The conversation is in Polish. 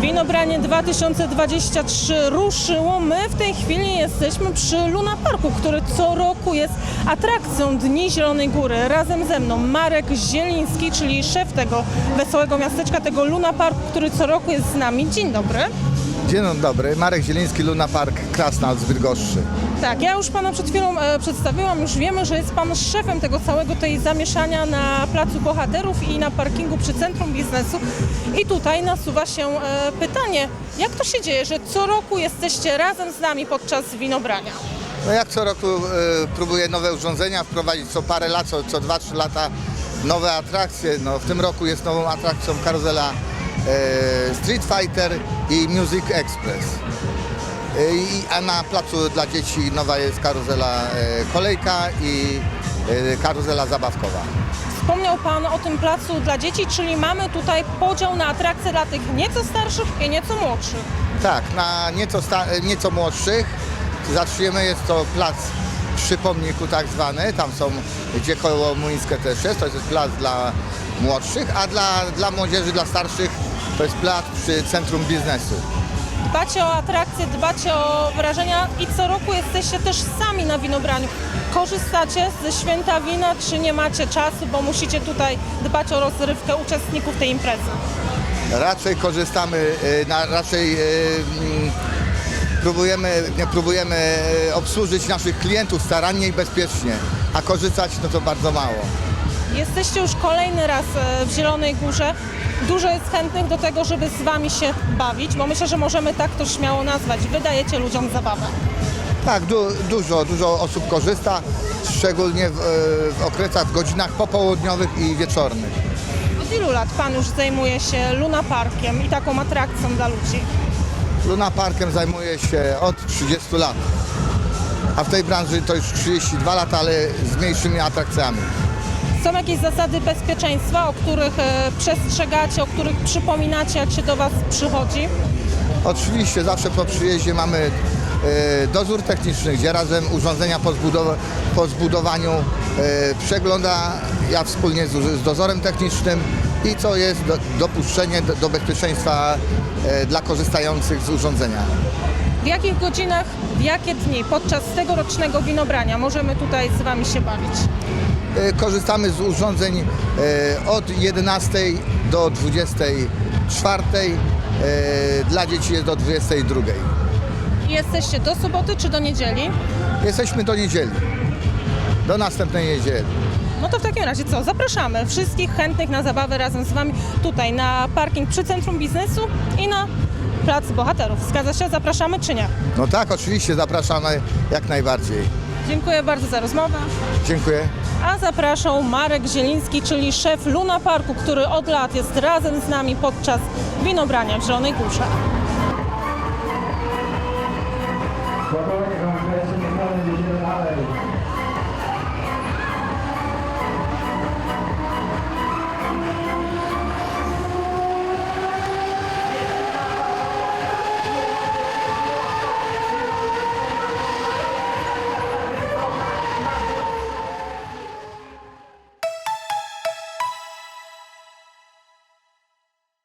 Winobranie 2023 ruszyło. My w tej chwili jesteśmy przy Luna Parku, który co roku jest atrakcją Dni Zielonej Góry. Razem ze mną Marek Zieliński, czyli szef tego wesołego miasteczka, tego Luna Parku, który co roku jest z nami. Dzień dobry. Dzień dobry, Marek Zieliński, Luna Park, Krasnal z Bydgoszczy. Tak, ja już Pana przed chwilą e, przedstawiłam, już wiemy, że jest Pan szefem tego całego tej zamieszania na Placu Bohaterów i na parkingu przy Centrum Biznesu. I tutaj nasuwa się e, pytanie, jak to się dzieje, że co roku jesteście razem z nami podczas winobrania? No jak co roku e, próbuję nowe urządzenia wprowadzić, co parę lat, co, co 2-3 lata nowe atrakcje. No, w tym roku jest nową atrakcją karuzela Street Fighter i Music Express. E, a na placu dla dzieci nowa jest karuzela e, kolejka i e, karuzela zabawkowa. Wspomniał Pan o tym placu dla dzieci, czyli mamy tutaj podział na atrakcje dla tych nieco starszych i nieco młodszych. Tak, na nieco, nieco młodszych zaczniemy, jest to plac przy pomniku tak zwany, tam są, gdzie koło Muńskie też jest, to jest plac dla młodszych, a dla, dla młodzieży, dla starszych to jest plac przy centrum biznesu. Dbacie o atrakcje, dbacie o wrażenia i co roku jesteście też sami na winobraniu. Korzystacie ze święta wina, czy nie macie czasu, bo musicie tutaj dbać o rozrywkę uczestników tej imprezy? Raczej korzystamy, na, raczej y, mm, próbujemy, próbujemy y, obsłużyć naszych klientów starannie i bezpiecznie, a korzystać no to bardzo mało. Jesteście już kolejny raz e, w Zielonej Górze. Dużo jest chętnych do tego, żeby z Wami się bawić, bo myślę, że możemy tak to śmiało nazwać. Wydajecie ludziom zabawę. Tak, du, dużo, dużo osób korzysta, szczególnie w, e, w okresach, w godzinach popołudniowych i wieczornych. Od ilu lat Pan już zajmuje się Luna Parkiem i taką atrakcją dla ludzi? Luna Parkiem zajmuję się od 30 lat, a w tej branży to już 32 lata, ale z mniejszymi atrakcjami. Są jakieś zasady bezpieczeństwa, o których e, przestrzegacie, o których przypominacie, jak się do Was przychodzi? Oczywiście zawsze po przyjeździe mamy e, dozór techniczny, gdzie razem urządzenia po, zbudow- po zbudowaniu e, przegląda ja wspólnie z, z dozorem technicznym i co jest do, dopuszczenie do, do bezpieczeństwa dla korzystających z urządzenia. W jakich godzinach, w jakie dni podczas tegorocznego winobrania możemy tutaj z Wami się bawić? E, Korzystamy z urządzeń e, od 11 do 24. e, Dla dzieci jest do 22. I Jesteście do soboty czy do niedzieli? Jesteśmy do niedzieli. Do następnej niedzieli. No to w takim razie co? Zapraszamy wszystkich chętnych na zabawę razem z Wami tutaj na parking przy Centrum Biznesu i na Plac Bohaterów. Zgadza się? Zapraszamy czy nie? No tak, oczywiście zapraszamy jak najbardziej. Dziękuję bardzo za rozmowę. Dziękuję. A zapraszał Marek Zieliński, czyli szef Luna Parku, który od lat jest razem z nami podczas winobrania w Zielonej Górze. Spokojnie, mam